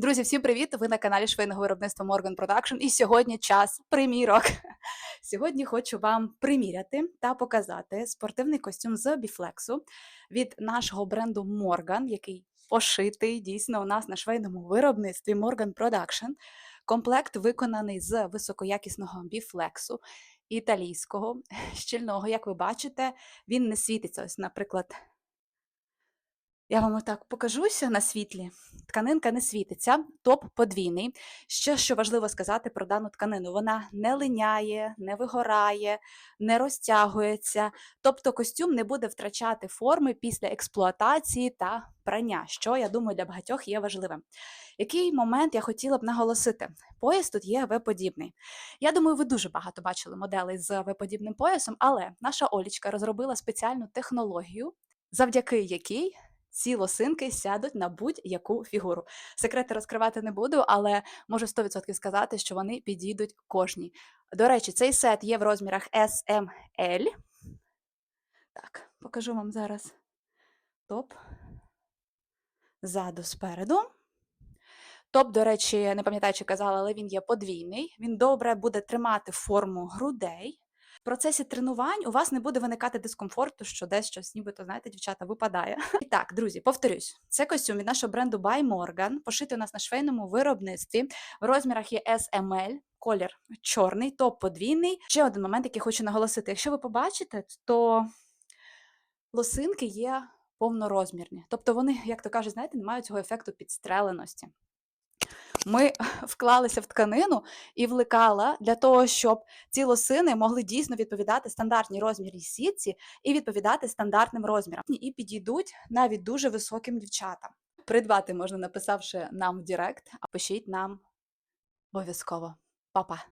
Друзі, всім привіт! Ви на каналі швейного виробництва Morgan Production. І сьогодні час примірок. Сьогодні хочу вам приміряти та показати спортивний костюм з біфлексу від нашого бренду Morgan, який пошитий дійсно у нас на швейному виробництві Morgan Production. Комплект виконаний з високоякісного біфлексу італійського, щільного. Як ви бачите, він не світиться. Ось, наприклад, я вам отак покажуся на світлі. Тканинка не світиться, топ подвійний. Ще що важливо сказати про дану тканину: вона не линяє, не вигорає, не розтягується. Тобто костюм не буде втрачати форми після експлуатації та прання, що я думаю для багатьох є важливим. Який момент я хотіла б наголосити? Пояс тут є В-подібний. Я думаю, ви дуже багато бачили моделей з В-подібним поясом, але наша Олічка розробила спеціальну технологію, завдяки якій ці лосинки сядуть на будь-яку фігуру. Секрети розкривати не буду, але можу 100% сказати, що вони підійдуть кожній. До речі, цей сет є в розмірах S, M, L. Так, покажу вам зараз топ. Ззаду спереду. Топ, до речі, не пам'ятаю, чи казала, але він є подвійний. Він добре буде тримати форму грудей. В процесі тренувань у вас не буде виникати дискомфорту, що десь щось, нібито, знаєте, дівчата, випадає. І так, друзі, повторюсь, це костюм від нашого бренду By Morgan, пошитий у нас на швейному виробництві. В розмірах є SML, колір чорний, топ подвійний. Ще один момент, який хочу наголосити: якщо ви побачите, то лосинки є повнорозмірні. Тобто вони, як то кажуть, знаєте, не мають цього ефекту підстреленості. Ми вклалися в тканину і в для того, щоб ці лосини могли дійсно відповідати стандартній розмірній сітці і відповідати стандартним розмірам. І підійдуть навіть дуже високим дівчатам. Придбати можна, написавши нам в Директ, а пишіть нам обов'язково. Па-па!